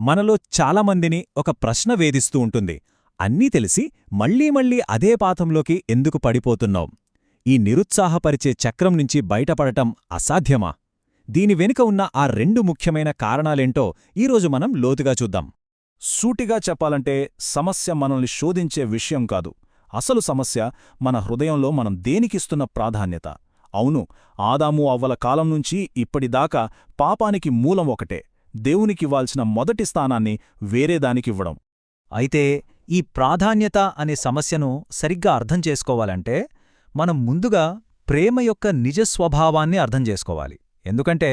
మనలో చాలామందిని ఒక ప్రశ్న వేధిస్తూ ఉంటుంది. అన్నీ తెలిసి మళ్ళీ మళ్ళీ అదే పాతంలోకి ఎందుకు పడిపోతున్నాం? ఈ నిరుత్సాహపరిచే చక్రం నుంచి బయటపడటం అసాధ్యమా? దీని వెనుక ఉన్న ఆ రెండు ముఖ్యమైన కారణాలేంటో ఈరోజు మనం లోతుగా చూద్దాం. సూటిగా చెప్పాలంటే సమస్య మనల్ని శోధించే విషయం కాదు. అసలు సమస్య మన హృదయంలో మనం దేనికిస్తున్న ప్రాధాన్యత? అవును ఆదాము అవ్వల కాలం నుంచి ఇప్పటిదాకా పాపానికి మూలం ఒకటే. దేవునికివ్వాల్సిన మొదటి స్థానాన్ని వేరేదానికివ్వడం అయితే ఈ ప్రాధాన్యత అనే సమస్యను సరిగ్గా అర్థం చేసుకోవాలంటే మనం ముందుగా ప్రేమ యొక్క నిజ స్వభావాన్ని అర్థం చేసుకోవాలి. ఎందుకంటే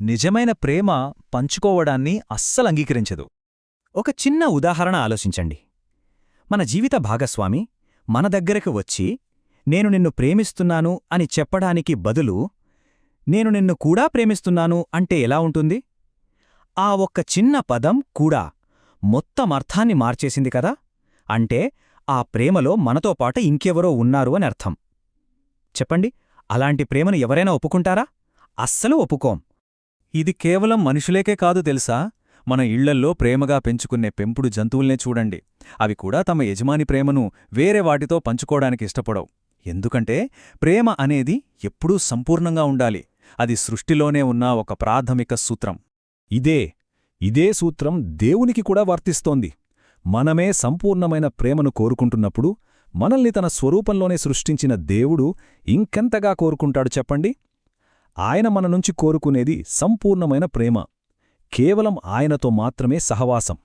నిజమైన ప్రేమ పంచుకోవడాన్ని అస్సలు అంగీకరించదు. ఒక చిన్న ఉదాహరణ ఆలోచించండి. మన జీవిత భాగస్వామి మన దగ్గరకు వచ్చి నేను నిన్ను ప్రేమిస్తున్నాను అని చెప్పడానికి బదులు నేను నిన్ను కూడా ప్రేమిస్తున్నాను అంటే ఎలా ఉంటుంది? ఆ ఒక్క చిన్న పదం కూడా మొత్తం అర్థాన్ని మార్చేసింది కదా? అంటే ఆ ప్రేమలో మనతో పాటు ఇంకెవరో ఉన్నారు అని అర్థం. చెప్పండి అలాంటి ప్రేమను ఎవరైనా ఒప్పుకుంటారా? అస్సలు ఒప్పుకోం. ఇది కేవలం మనుషులేకే కాదు తెలుసా? మన ఇళ్ళల్లో ప్రేమగా పెంచుకునే పెంపుడు జంతువుల్నే చూడండి. అవి కూడా తమ యజమాని ప్రేమను వేరే వాటితో పంచుకోవడానికి ఇష్టపడవు. ఎందుకంటే ప్రేమ అనేది ఎప్పుడూ సంపూర్ణంగా ఉండాలి. అది సృష్టిలోనే ఉన్న ఒక ప్రాథమిక సూత్రం. ఇదే ఇదే సూత్రం దేవునికి కూడా వర్తిస్తోంది. మనమే సంపూర్ణమైన ప్రేమను కోరుకుంటున్నప్పుడు మనల్ని తన స్వరూపంలోనే సృష్టించిన దేవుడు ఇంకెంతగా కోరుకుంటాడు చెప్పండి? ఆయన మన నుంచి కోరుకునేది సంపూర్ణమైన ప్రేమ కేవలం ఆయనతో మాత్రమే సహవాసం.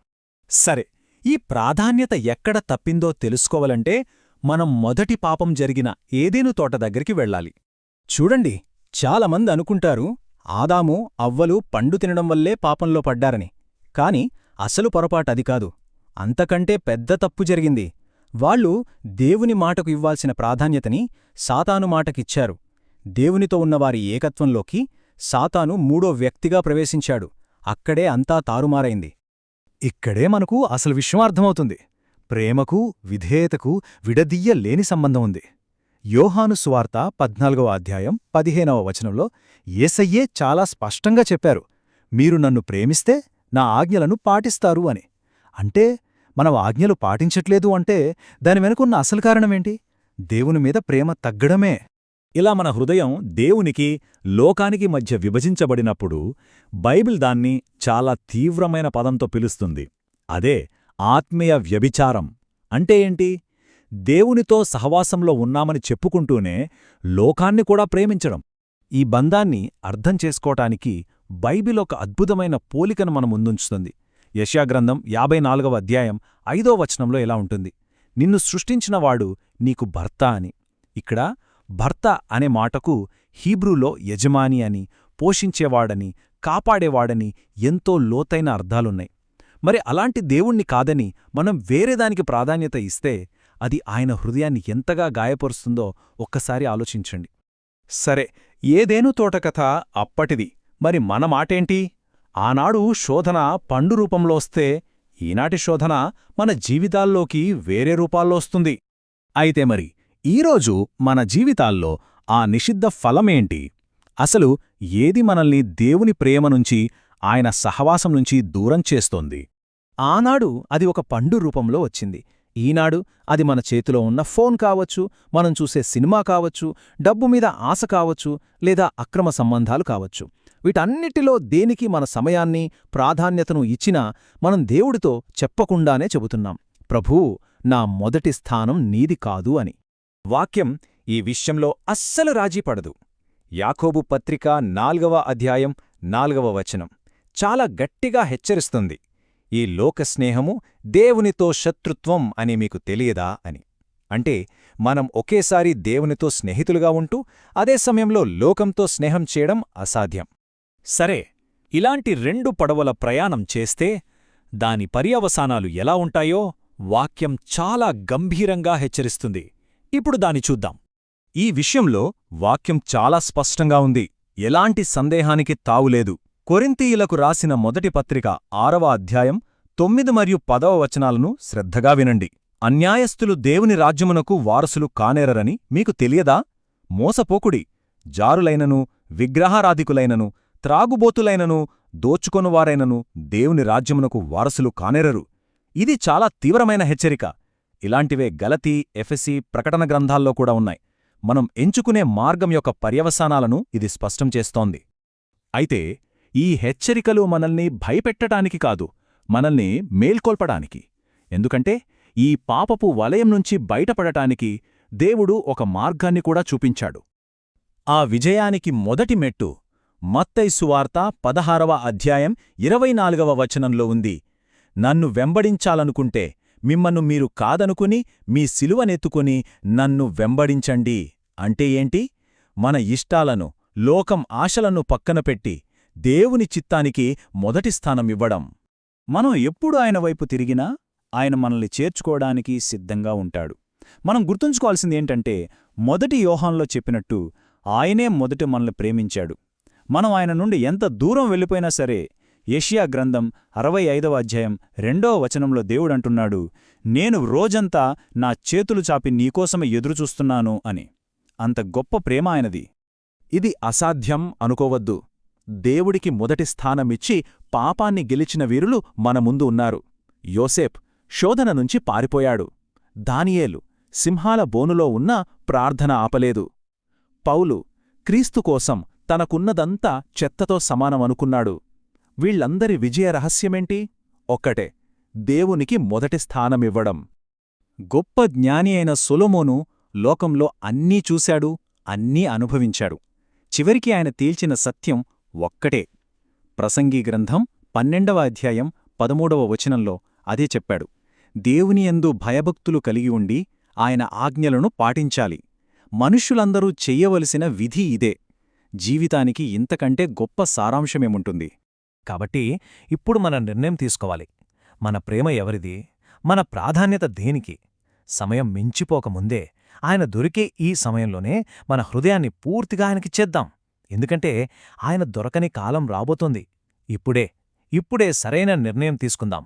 సరే ఈ ప్రాధాన్యత ఎక్కడ తప్పిందో తెలుసుకోవాలంటే మనం మొదటి పాపం జరిగిన ఏదేను తోట దగ్గరికి వెళ్ళాలి. చూడండి చాలామంది అనుకుంటారు ఆదాము అవ్వలు పండు తినడం వల్లే పాపంలో పడ్డారని. కాని అసలు పొరపాటది కాదు. అంతకంటే పెద్ద తప్పు జరిగింది. వాళ్ళు దేవుని మాటకు ఇవ్వాల్సిన ప్రాధాన్యతని సాతాను మాటకిచ్చారు. దేవునితో ఉన్నవారి ఏకత్వంలోకి సాతాను మూడో వ్యక్తిగా ప్రవేశించాడు. అక్కడే అంతా తారుమారైంది. ఇక్కడే మనకు అసలు విషయం అర్థమవుతుంది. ప్రేమకు విధేయతకు విడదీయ లేని సంబంధం ఉంది. యోహాను సువార్త పద్నాలుగవ అధ్యాయం పదిహేనవ వచనంలో ఏసయ్యే చాలా స్పష్టంగా చెప్పారు మీరు నన్ను ప్రేమిస్తే నా ఆజ్ఞలను పాటిస్తారు అని. అంటే మనం ఆజ్ఞలు పాటించట్లేదు అంటే దాని వెనుకున్న అసలు కారణమేంటి దేవుని మీద ప్రేమ తగ్గడమే. ఇలా మన హృదయం దేవునికి లోకానికి మధ్య విభజించబడినప్పుడు బైబిల్ దాన్ని చాలా తీవ్రమైన పదంతో పిలుస్తుంది. అదే ఆత్మీయ వ్యభిచారం. అంటే ఏంటి? దేవునితో సహవాసంలో ఉన్నామని చెప్పుకుంటూనే లోకాన్ని కూడా ప్రేమించడం. ఈ బంధాన్ని అర్థం చేసుకోటానికి బైబిల్ ఒక అద్భుతమైన పోలికను మన ముందుంచుతుంది. యశాగ్రంథం యాభై నాలుగవ అధ్యాయం ఐదో వచనంలో ఎలా ఉంటుంది. నిన్ను సృష్టించినవాడు నీకు భర్త అని. ఇక్కడ భర్త అనే మాటకు హీబ్రూలో యజమాని అని పోషించేవాడని కాపాడేవాడని ఎంతో లోతైన అర్థాలున్నాయి. మరి అలాంటి దేవుణ్ణి కాదని మనం వేరేదానికి ప్రాధాన్యత ఇస్తే అది ఆయన హృదయాన్ని ఎంతగా గాయపరుస్తుందో ఒక్కసారి ఆలోచించండి. సరే ఏదేను తోటకథ అప్పటిది. మరి మన మాటేంటి? ఆనాడు శోధన పండు రూపంలోస్తే ఈనాటి శోధన మన జీవితాల్లోకి వేరే రూపాల్లో వస్తుంది. అయితే మరి ఈరోజు మన జీవితాల్లో ఆ నిషిద్ధ ఫలమేంటి? అసలు ఏది మనల్ని దేవుని ప్రేమ నుంచి ఆయన సహవాసం నుంచి దూరం చేస్తోంది? ఆనాడు అది ఒక పండు రూపంలో వచ్చింది. ఈనాడు అది మన చేతిలో ఉన్న ఫోన్ కావచ్చు మనం చూసే సినిమా కావచ్చు డబ్బు మీద ఆశ కావచ్చు లేదా అక్రమ సంబంధాలు కావచ్చు. వీటన్నిటిలో దేనికి మన సమయాన్ని ప్రాధాన్యతను ఇచ్చినా మనం దేవుడితో చెప్పకుండానే చెబుతున్నాం. ప్రభూ నా మొదటి స్థానం నీది కాదు అని. వాక్యం ఈ విషయంలో అస్సలు రాజీపడదు యాకోబు పత్రిక నాల్గవ అధ్యాయం నాల్గవ వచనం చాలా గట్టిగా హెచ్చరిస్తుంది. ఈ లోకస్నేహము దేవునితో శత్రుత్వం అని మీకు తెలియదా అని. అంటే మనం ఒకేసారి దేవునితో స్నేహితులుగా ఉంటూ అదే సమయంలో లోకంతో స్నేహం చేయడం అసాధ్యం. సరే ఇలాంటి రెండు పడవల ప్రయాణం చేస్తే దాని పర్యవసానాలు ఎలా ఉంటాయో వాక్యం చాలా గంభీరంగా హెచ్చరిస్తుంది. ఇప్పుడు దాని చూద్దాం. ఈ విషయంలో వాక్యం చాలా స్పష్టంగా ఉంది. ఎలాంటి సందేహానికి తావులేదు. కొరింతీయులకు రాసిన మొదటి పత్రిక ఆరవ అధ్యాయం తొమ్మిది మరియు పదవ వచనాలను శ్రద్ధగా వినండి. అన్యాయస్థులు దేవుని రాజ్యమునకు వారసులు కానేరరని మీకు తెలియదా? మోసపోకుడి జారులైనను విగ్రహారాధికులైనను త్రాగుబోతులైనను దోచుకొనువారైనను దేవుని రాజ్యమునకు వారసులు కానేరరు. ఇది చాలా తీవ్రమైన హెచ్చరిక. ఇలాంటివే గలతీ ఎఫెసి ప్రకటన గ్రంథాల్లో కూడా ఉన్నాయి. మనం ఎంచుకునే మార్గం యొక్క పర్యవసానాలను ఇది స్పష్టం చేస్తోంది. అయితే ఈ హెచ్చరికలు మనల్ని భయపెట్టటానికి కాదు మనల్ని మేల్కొల్పడానికి. ఎందుకంటే ఈ పాపపు వలయం నుంచి బయటపడటానికి దేవుడు ఒక మార్గాన్ని కూడా చూపించాడు. ఆ విజయానికి మొదటి మెట్టు మత్తైసువార్త పదహారవ అధ్యాయం ఇరవై నాలుగవ వచనంలో ఉంది. నన్ను వెంబడించాలనుకుంటే మిమ్మన్ను మీరు కాదనుకుని మీ సిలువనెత్తుకుని నన్ను వెంబడించండి. అంటే ఏంటి? మన ఇష్టాలను లోకం ఆశలను పక్కనపెట్టి దేవుని చిత్తానికి మొదటి స్థానమివ్వడం మనం ఎప్పుడు ఆయన వైపు తిరిగినా ఆయన మనల్ని చేర్చుకోవడానికి సిద్ధంగా ఉంటాడు. మనం గుర్తుంచుకోవాల్సింది ఏంటంటే మొదటి యోహాన్లో చెప్పినట్టు ఆయనే మొదట మనల్ని ప్రేమించాడు. మనం ఆయన నుండి ఎంత దూరం వెళ్ళిపోయినా సరే ఏషియా గ్రంథం అరవై ఐదవ అధ్యాయం రెండవ వచనంలో దేవుడంటున్నాడు నేను రోజంతా నా చేతులు చాపి నీకోసమే ఎదురుచూస్తున్నాను అని. అంత గొప్ప ప్రేమ ఆయనది. ఇది అసాధ్యం అనుకోవద్దు. దేవుడికి మొదటి స్థానమిచ్చి పాపాన్ని గెలిచిన వీరులు మన ముందు ఉన్నారు. యోసేప్ శోధన నుంచి పారిపోయాడు. దానియేలు సింహాల బోనులో ఉన్నా ప్రార్థన ఆపలేదు. పౌలు క్రీస్తు కోసం తనకున్నదంతా చెత్తతో సమానమనుకున్నాడు. వీళ్ళందరి విజయ రహస్యమేంటి? ఒక్కటే దేవునికి మొదటి స్థానమివ్వడం. గొప్ప జ్ఞాని అయిన సొలొమోను లోకంలో అన్నీ చూశాడు అన్నీ అనుభవించాడు. చివరికి ఆయన తేల్చిన సత్యం ఒక్కటే. ప్రసంగి గ్రంథం పన్నెండవ అధ్యాయం పదమూడవ వచనంలో అదే చెప్పాడు. దేవునియందు భయభక్తులు కలిగి ఉండి ఆయన ఆజ్ఞలను పాటించాలి. మనుష్యులందరూ చెయ్యవలసిన విధి ఇదే. జీవితానికి ఇంతకంటే గొప్ప సారాంశమేముంటుంది? కాబట్టి ఇప్పుడు మన నిర్ణయం తీసుకోవాలి. మన ప్రేమ ఎవరిది? మన ప్రాధాన్యత దేనికి? సమయం మించిపోకముందే ఆయన దొరికే ఈ సమయంలోనే మన హృదయాన్ని పూర్తిగా ఆయనకిచ్చేద్దాం ఎందుకంటే ఆయన దొరకని కాలం రాబోతోంది. ఇప్పుడే ఇప్పుడే సరైన నిర్ణయం తీసుకుందాం.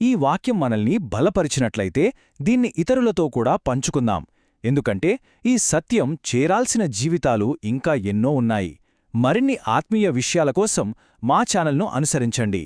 ఈ వాక్యం మనల్ని బలపరిచినట్లయితే దీన్ని ఇతరులతో కూడా పంచుకుందాం. ఎందుకంటే ఈ సత్యం చేరాల్సిన జీవితాలు ఇంకా ఎన్నో ఉన్నాయి. మరిన్ని ఆత్మీయ విషయాల కోసం మా ఛానల్ను అనుసరించండి.